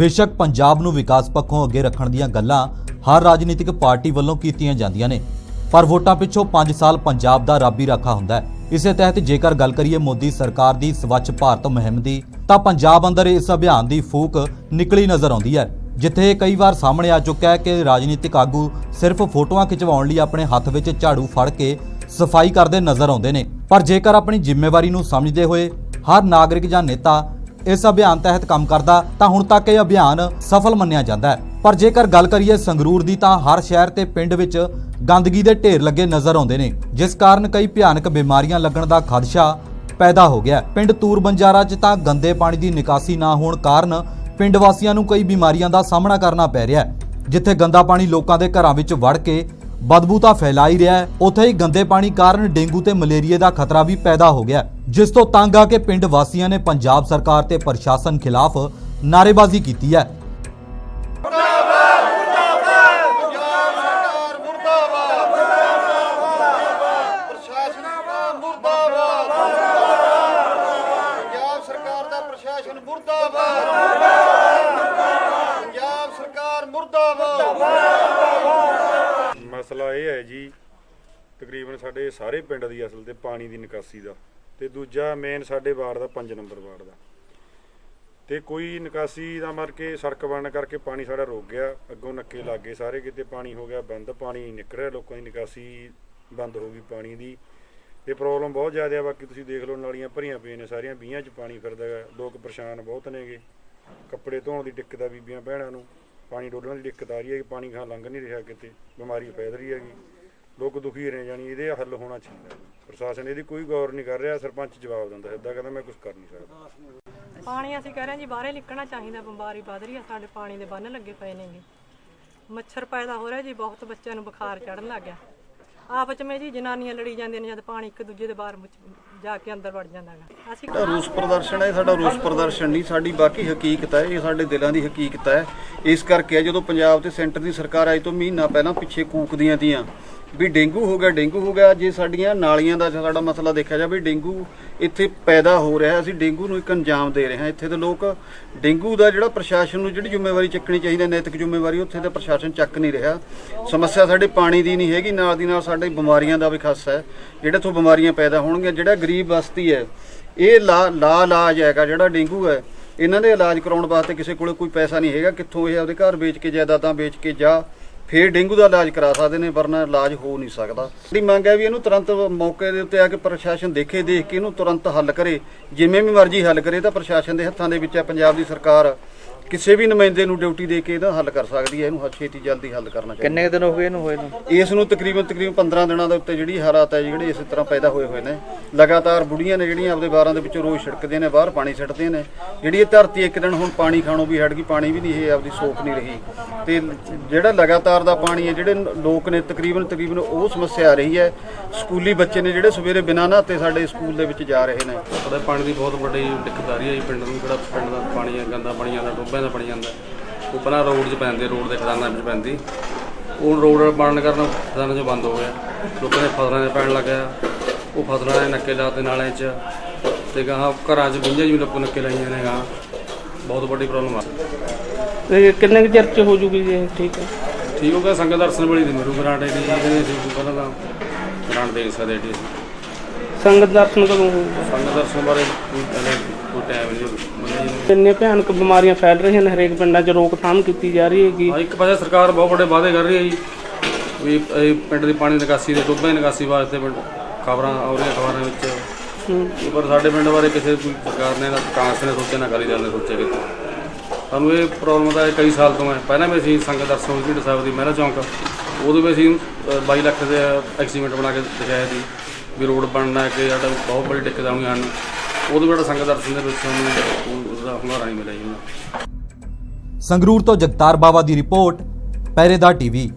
ਬੇਸ਼ੱਕ ਪੰਜਾਬ ਨੂੰ ਵਿਕਾਸ ਪੱਖੋਂ ਅੱਗੇ ਰੱਖਣ ਦੀਆਂ ਗੱਲਾਂ ਹਰ ਰਾਜਨੀਤਿਕ ਪਾਰਟੀ ਵੱਲੋਂ ਕੀਤੀਆਂ ਜਾਂਦੀਆਂ ਨੇ। ਪਰ ਵੋਟਾਂ ਪਿੱਛੋਂ 5 ਸਾਲ ਪੰਜਾਬ ਦਾ ਰੱਬ ਰਾਖਾ ਹੁੰਦਾ ਹੈ। ਇਸੇ ਤਹਿਤ ਜੇਕਰ ਗੱਲ ਕਰੀਏ ਮੋਦੀ ਸਰਕਾਰ ਦੀ ਸਵੱਛ ਭਾਰਤ ਮੁਹਿੰਮ ਦੀ, ਤਾਂ ਪੰਜਾਬ ਅੰਦਰ ਇਸ ਅਭਿਆਨ ਦੀ ਫੂਕ ਨਿਕਲੀ ਨਜ਼ਰ ਆਉਂਦੀ ਹੈ। ਜਿੱਥੇ ਕਈ ਵਾਰ ਸਾਹਮਣੇ ਆ ਚੁੱਕਾ ਹੈ ਕਿ ਰਾਜਨੀਤਿਕ ਆਗੂ ਸਿਰਫ ਫੋਟੋਆਂ ਖਿਚਵਾਉਣ ਲਈ ਆਪਣੇ ਹੱਥ ਵਿੱਚ ਝਾੜੂ ਫੜ ਕੇ ਸਫ਼ਾਈ ਕਰਦੇ ਨਜ਼ਰ ਆਉਂਦੇ ਨੇ। ਪਰ ਜੇਕਰ ਆਪਣੀ ਜ਼ਿੰਮੇਵਾਰੀ ਨੂੰ ਸਮਝਦੇ ਹੋਏ ਹਰ ਨਾਗਰਿਕ ਜਾਂ ਨੇਤਾ ਇਸ ਅਭਿਆਨ ਤਹਿਤ ਕੰਮ ਕਰਦਾ ਤਾਂ ਹੁਣ ਤੱਕ ਇਹ ਅਭਿਆਨ ਸਫਲ ਮੰਨਿਆ ਜਾਂਦਾ ਹੈ। ਪਰ ਜੇਕਰ ਗੱਲ ਕਰੀਏ ਸੰਗਰੂਰ ਦੀ ਤਾਂ ਹਰ ਸ਼ਹਿਰ ਤੇ ਪਿੰਡ ਵਿੱਚ ਗੰਦਗੀ ਦੇ ਢੇਰ ਲੱਗੇ ਨਜ਼ਰ ਆਉਂਦੇ ਨੇ, ਜਿਸ ਕਾਰਨ ਕਈ ਭਿਆਨਕ ਬਿਮਾਰੀਆਂ ਲੱਗਣ ਦਾ ਖਦਸ਼ਾ ਪੈਦਾ ਹੋ ਗਿਆ ਪਿੰਡ ਤੂਰਬੰਜਾਰਾ 'ਚ ਤਾਂ ਗੰਦੇ ਪਾਣੀ ਦੀ ਨਿਕਾਸੀ ਨਾ ਹੋਣ ਕਾਰਨ ਪਿੰਡ ਵਾਸੀਆਂ ਨੂੰ ਕਈ ਬਿਮਾਰੀਆਂ ਦਾ ਸਾਹਮਣਾ ਕਰਨਾ ਪੈ ਰਿਹਾ ਹੈ, ਜਿੱਥੇ ਗੰਦਾ ਪਾਣੀ ਲੋਕਾਂ ਦੇ ਘਰਾਂ ਵਿੱਚ ਵੜ ਕੇ ਬਦਬੂ ਤਾਂ ਫੈਲਾ ਹੀ ਰਿਹਾ ਹੈ। ਉੱਥੇ ਹੀ ਗੰਦੇ ਪਾਣੀ ਕਾਰਨ ਡੇਂਗੂ ਤੇ ਮਲੇਰੀਏ ਦਾ ਖਤਰਾ ਵੀ ਪੈਦਾ ਹੋ ਗਿਆ ਜਿਸ ਤੋਂ ਤੰਗ ਆ ਕੇ ਪਿੰਡ ਵਾਸੀਆਂ ਨੇ ਪੰਜਾਬ ਸਰਕਾਰ ਤੇ ਪ੍ਰਸ਼ਾਸਨ ਖਿਲਾਫ ਨਾਅਰੇਬਾਜ਼ੀ ਕੀਤੀ ਹੈ। ਮਸਲਾ ਇਹ ਹੈ ਜੀ, ਤਕਰੀਬਨ ਸਾਡੇ ਸਾਰੇ ਪਿੰਡ ਦੀ ਅਸਲ ਤੇ ਪਾਣੀ ਦੀ ਨਿਕਾਸੀ ਦਾ। ਤੇ ਦੂਜਾ ਮੇਨ ਸਾਡੇ ਵਾਰਡ ਦਾ 5 ਨੰਬਰ ਵਾਰਡ ਦਾ। ਤੇ ਕੋਈ ਨਿਕਾਸੀ ਦਾ ਮਰ ਕੇ ਸੜਕ ਬਣਨ ਕਰਕੇ ਪਾਣੀ ਸਾਡਾ ਰੁਕ ਗਿਆ, ਅੱਗੋਂ ਨੱਕੇ ਲੱਗੇ ਸਾਰੇ ਕਿਤੇ ਪਾਣੀ ਹੋ ਗਿਆ, ਬੰਦ ਪਾਣੀ ਨਹੀਂ ਨਿਕਲ ਰਿਹਾ ਲੋਕਾਂ ਦੀ ਨਿਕਾਸੀ ਬੰਦ ਹੋ ਗਈ ਪਾਣੀ ਦੀ। ਤੇ ਪ੍ਰੋਬਲਮ ਬਹੁਤ ਜ਼ਿਆਦਾ ਆ, ਬਾਕੀ ਤੁਸੀਂ ਦੇਖ ਲਓ ਨਾਲੀਆਂ ਭਰੀਆਂ ਪਈਆਂ ਨੇ, ਸਾਰੀਆਂ ਬੀਆਂ 'ਚ ਪਾਣੀ ਫਿਰਦਾ ਹੈ ਲੋਕ ਪਰੇਸ਼ਾਨ ਬਹੁਤ ਨੇਗੇ। ਕੱਪੜੇ ਧੋਣ ਦੀ ਦਿੱਕਤ ਆ ਬੀਬੀਆਂ, ਭੈਣਾਂ ਨੂੰ। ਪਾਣੀ ਡੋਲਣ ਦੀ ਦਿੱਕਤ ਆ ਰਹੀ ਹੈ ਕਿ ਪਾਣੀ ਖਾ ਲੰਘ ਨਹੀਂ ਰਿਹਾ ਕਿਤੇ, ਬਿਮਾਰੀ ਫੈਲ ਰਹੀ ਹੈਗੀ। ਲੋਕ ਦੁਖੀ ਰਹੇ ਜਾਣੀ ਇਹਦੇ ਹੱਲ ਹੋਣਾ ਚਾਹੀਦਾ ਪ੍ਰਸ਼ਾਸਨ ਇਹਦੀ ਕੋਈ ਗੌਰ ਨਹੀਂ ਕਰ ਰਿਹਾ ਸਰਪੰਚ ਜਵਾਬ ਦਿੰਦਾ ਸਿੱਧਾ ਕਹਿੰਦਾ ਮੈਂ ਕੁਝ ਕਰ ਨਹੀਂ ਸਕਦਾ। ਪਾਣੀ ਅਸੀਂ ਕਹਿ ਰਹੇ ਹਾਂ ਜੀ ਬਾਹਰੇ ਨਿਕਲਣਾ ਚਾਹੀਦਾ ਬਿਮਾਰੀ ਵੱਧ ਰਹੀ ਆ ਸਾਡੇ ਪਾਣੀ ਦੇ ਬੰਨ ਲੱਗੇ ਪਏ ਨੇਗੇ ਮੱਛਰ ਪੈਦਾ ਹੋ ਰਿਹਾ ਜੀ ਬਹੁਤ ਬੱਚਿਆਂ ਨੂੰ ਬੁਖਾਰ ਚੜਨ ਲੱਗ ਗਿਆ। ਆਪਸ ਵਿੱਚ ਜੀ ਜਨਾਨੀਆਂ ਲੜੀ ਜਾਂਦੀਆਂ ਨੇ ਜਦ ਪਾਣੀ ਇੱਕ ਦੂਜੇ ਦੇ ਬਾਹਰ ਵਿੱਚ ਜਾ ਕੇ ਅੰਦਰ ਵੜ ਜਾਂਦਾ ਗਾ ਅਸੀਂ ਸਾਡਾ ਰੋਸ ਪ੍ਰਦਰਸ਼ਨ ਹੈ ਸਾਡਾ ਰੋਸ ਪ੍ਰਦਰਸ਼ਨ ਨਹੀਂ ਸਾਡੀ ਬਾਕੀ ਹਕੀਕਤ ਹੈ ਇਹ ਸਾਡੇ ਦਿਲਾਂ ਦੀ ਹਕੀਕਤ ਹੈ। ਇਸ ਕਰਕੇ ਹੈ ਜਦੋਂ ਪੰਜਾਬ ਤੇ ਸੈਂਟਰ ਦੀ ਸਰਕਾਰ ਆਈ ਤੋਂ ਮਹੀਨਾ ਪਹਿਲਾਂ ਪਿੱਛੇ ਕੂਕਦੀਆਂ ਤੀਆਂ ਵੀ ਡੇਂਗੂ ਹੋ ਗਿਆ, ਡੇਂਗੂ ਹੋ ਗਿਆ, ਜੇ ਸਾਡੀਆਂ ਨਾਲੀਆਂ ਦਾ ਸਾਡਾ ਮਸਲਾ ਦੇਖਿਆ ਜਾਵੇ, ਡੇਂਗੂ ਇੱਥੇ ਪੈਦਾ ਹੋ ਰਿਹਾ, ਅਸੀਂ ਡੇਂਗੂ ਨੂੰ ਇੱਕ ਅੰਜਾਮ ਦੇ ਰਹੇ ਹਾਂ। ਇੱਥੇ ਦੇ ਲੋਕ ਡੇਂਗੂ ਦਾ ਜਿਹੜਾ ਪ੍ਰਸ਼ਾਸਨ ਨੂੰ ਜਿਹੜੀ ਜ਼ਿੰਮੇਵਾਰੀ ਚੱਕਣੀ ਚਾਹੀਦੀ ਹੈ, ਨੈਤਿਕ ਜ਼ਿੰਮੇਵਾਰੀ, ਉੱਥੇ ਤੇ ਪ੍ਰਸ਼ਾਸਨ ਚੱਕ ਨਹੀਂ ਰਿਹਾ। ਸਮੱਸਿਆ ਸਾਡੇ ਪਾਣੀ ਦੀ ਨਹੀਂ ਹੈਗੀ, ਨਾਲ ਦੀ ਨਾਲ ਸਾਡੇ ਬਿਮਾਰੀਆਂ ਦਾ ਵੀ ਖਾਸ ਹੈ, ਜਿਹੜੇ ਤੋਂ ਬਿਮਾਰੀਆਂ ਪੈਦਾ ਹੋਣਗੀਆਂ, ਜਿਹੜਾ ਗਰੀਬ ਬਸਤੀ ਹੈ, ਇਹ ਲਾ ਲਾ ਇਲਾਜ ਹੈਗਾ ਜਿਹੜਾ ਡੇਂਗੂ ਹੈ, ਇਹਨਾਂ ਦੇ ਇਲਾਜ ਕਰਾਉਣ ਵਾਸਤੇ ਕਿਸੇ ਕੋਲੇ ਕੋਈ ਪੈਸਾ ਨਹੀਂ ਹੈਗਾ, ਕਿੱਥੋਂ ਇਹ ਆਪਦੇ ਘਰ ਵੇਚ ਕੇ ਜਾਇਦਾਦਾਂ ਵੇਚ ਕੇ ਜਾ ਫੇਰ ਡੇਂਗੂ ਦਾ ਇਲਾਜ ਕਰਾ ਸਕਦੇ ਨੇ, ਵਰਨਾ ਇਲਾਜ ਹੋ ਨਹੀਂ ਸਕਦਾ। ਸਾਡੀ ਮੰਗ ਹੈ ਵੀ ਇਹਨੂੰ ਤੁਰੰਤ ਮੌਕੇ ਦੇ ਉੱਤੇ ਆ ਕੇ ਪ੍ਰਸ਼ਾਸਨ ਦੇਖੇ, ਦੇਖ ਕੇ ਇਹਨੂੰ ਤੁਰੰਤ ਹੱਲ ਕਰੇ। ਜਿਵੇਂ ਵੀ ਮਰਜ਼ੀ ਹੱਲ ਕਰੇ ਤਾਂ ਪ੍ਰਸ਼ਾਸਨ ਦੇ ਹੱਥਾਂ ਦੇ ਵਿੱਚ ਹੈ। ਪੰਜਾਬ ਦੀ ਸਰਕਾਰ ਕਿਸੇ ਵੀ ਨੁਮਾਇੰਦੇ ਨੂੰ ਡਿਊਟੀ ਦੇ ਕੇ ਇਹਦਾ ਹੱਲ ਕਰ ਸਕਦੀ ਹੈ ਇਹਨੂੰ ਹੱਥ ਛੇਤੀ ਜਲਦੀ ਹੱਲ ਕਰਨਾ ਚਾਹੀਦਾ। ਕਿੰਨੇ ਕੁ ਦਿਨ ਹੋ ਗਏ ਇਹਨੂੰ ਹੋਏ ਨੂੰ? ਇਸ ਨੂੰ ਤਕਰੀਬਨ ਤਕਰੀਬਨ 15 ਦਿਨਾਂ ਦੇ ਉੱਤੇ ਜਿਹੜੀ ਹਾਲਾਤ ਹੈ ਜਿਹੜੇ ਇਸੇ ਤਰ੍ਹਾਂ ਪੈਦਾ ਹੋਏ ਹੋਏ ਨੇ। ਲਗਾਤਾਰ ਬੁੜੀਆਂ ਨੇ ਜਿਹੜੀਆਂ ਆਪਦੇ ਬਾਰਾਂ ਦੇ ਵਿੱਚੋਂ ਰੋਜ਼ ਛਿੜਕਦੀਆਂ ਨੇ ਬਾਹਰ ਪਾਣੀ ਛੱਡਦੀਆਂ ਨੇ। ਜਿਹੜੀ ਇਹ ਧਰਤੀ ਇੱਕ ਦਿਨ ਹੁਣ ਪਾਣੀ ਖਾਣੋਂ ਵੀ ਹਟ ਗਈ ਪਾਣੀ ਵੀ ਨਹੀਂ ਇਹ ਆਪਦੀ ਸੋਖ ਨਹੀਂ ਰਹੀ। ਤੇ ਜਿਹੜਾ ਲਗਾਤਾਰ ਦਾ ਪਾਣੀ ਹੈ ਜਿਹੜੇ ਲੋਕ ਨੇ ਤਕਰੀਬਨ ਤਕਰੀਬਨ ਉਹ ਸਮੱਸਿਆ ਆ ਰਹੀ ਹੈ। ਸਕੂਲੀ ਬੱਚੇ ਨੇ ਜਿਹੜੇ ਸਵੇਰੇ ਬਿਨਾਂ ਨਹਾਤੇ ਸਾਡੇ ਸਕੂਲ ਦੇ ਵਿੱਚ ਜਾ ਰਹੇ ਨੇ। ਸਾਡੇ ਪਾਣੀ ਦੀ ਬਹੁਤ ਵੱਡੀ ਦਿੱਕਤ ਆ ਰਹੀ ਹੈ ਜੀ ਪਿੰਡ ਨੂੰ ਜਿਹੜਾ ਪਿੰਡ ਦਾ ਪਾਣੀ ਹੈ ਗੰਦਾ ਪਾਣੀ ਆਉਂਦਾ ਡੋਬਿਆਂ ਦਾ ਪਾਣੀ ਆਉਂਦਾ ਉਹ ਪਹਿਲਾਂ ਰੋਡ 'ਚ ਪੈਂਦੇ ਰੋਡ ਦੇ ਖਦਾਨਾਂ ਵਿੱਚ ਪੈਂਦੀ। ਉਹ ਰੋਡ ਬਣਨ ਕਾਰਨ ਖਦਾਨਾਂ 'ਚ ਬੰਦ ਹੋ ਗਿਆ। ਲੋਕਾਂ ਦੇ ਫਸਲਾਂ 'ਚ ਪੈਣ ਲੱਗਿਆ ਉਹ ਫਸਲਾਂ ਦੇ ਨੱਕੇ ਲਾਤੇ ਨਾਲਿਆਂ 'ਚ। ਤੇ ਗਾਹਾਂ ਘਰਾਂ 'ਚ ਬਿੰਜਾਂ ਜਿਵੇਂ ਲੋਕ ਨੱਕੇ ਲਾਈਆਂ ਨੇ ਗਾਹਾਂ। ਬਹੁਤ ਵੱਡੀ ਪ੍ਰੋਬਲਮ ਆ। ਇਹ ਕਿੰਨੇ ਕੁ ਚਿਰ ਚ ਹੋ ਜੂਗੀ ਜੀ? ਠੀਕ? ਹੈ ਠੀਕ ਹੋ ਗਿਆ ਸੰਗਤ ਦਰਸ਼ਨ ਵਾਲੀ ਦੀ ਮੇਰੂ ਗਰਾਂਟ ਦੀ ਜਿਹਦੇ ਅਸੀਂ ਪਹਿਲਾਂ ਤਾਂ ਗਰਾਂਟ ਦੇ ਸਕਦੇ ਸੀ। ਸੰਗਤ ਦਰਸ਼ਨ ਕਦੋਂ ਹੋਊਗਾ? ਸੰਗਤ ਦਰਸ਼ਨ ਬਾਰੇ ਕੋਈ ਪਹਿਲੇ ਕੋਈ ਟਾਈਮ ਨਹੀਂ ਜੀ ਕਿੰਨੇ ਭਿਆਨਕ ਬਿਮਾਰੀਆਂ ਫੈਲ ਰਹੀਆਂ ਨੇ ਹਰੇਕ ਪਿੰਡਾਂ 'ਚ ਰੋਕਥਾਮ ਕੀਤੀ ਜਾ ਰਹੀ ਹੈਗੀ। ਹਾਂ ਇੱਕ ਪਾਸੇ ਸਰਕਾਰ ਬਹੁਤ ਵੱਡੇ ਵਾਅਦੇ ਕਰ ਰਹੀ ਹੈ ਜੀ। ਵੀ ਇਹ ਪਿੰਡ ਦੀ ਪਾਣੀ ਨਿਕਾਸੀ ਦੇ ਟੋਭੇ ਨਿਕਾਸੀ ਵਾਸਤੇ ਖਬਰਾਂ ਆ ਰਹੀਆਂ ਖਬਰਾਂ ਵਿੱਚ। ਹੂੰ। ਪਰ ਸਾਡੇ ਪਿੰਡ ਬਾਰੇ ਕਿਸੇ ਕੋਈ ਸਰਕਾਰ ਨੇ ਨਾ ਕਾਂਗਰਸ ਨੇ ਸੋਚਿਆ ਨਾ ਅਕਾਲੀ ਦਲ ਨੇ ਸੋਚਿਆ ਕਿਤੇ। ਸਾਨੂੰ ਇਹ ਪ੍ਰੋਬਲਮ ਦਾ ਇਹ ਕਈ ਸਾਲ ਤੋਂ ਹੈ। ਪਹਿਲਾਂ ਵੀ ਅਸੀਂ ਸੰਗਤ ਦਰਸ਼ਨ ਹੋਈ ਢੀਂਡ ਸਾਹਿਬ ਦੀ ਮਹਿਰਾ ਚੌਂਕ। ਉਦੋਂ ਵੀ ਅਸੀਂ ਅ, 22 ਲੱਖ ਦੇ ਐਕਸੀਮੈਂਟ ਬਣਾ ਕੇ ਦਿਖਾਇਆ ਸੀ। ਵੀ ਰੋਡ ਬਣਨਾ ਕਿ ਸਾਡਾ ਬਹੁਤ ਬੜੀ ਦਿੱਕਤ ਆਉਣੀ ਹਨ। ਉਦੋਂ ਵੀ ਸੰਗਤ ਦਰਸ਼ਨ ਦੇ ਵਿੱਚ ਸਾਨੂੰ ਉਹਦਾ ਹੁੰਗਾਰਾ ਨਹੀਂ ਮਿਲਿਆ ਜੀ ਉਹਨਾਂ ਸੰਗਰੂਰ ਤੋਂ ਜਗਤਾਰ ਬਾਵਾ ਦੀ ਰਿਪੋਰਟ ਪਹਿਰੇਦਾਰ ਟੀਵੀ।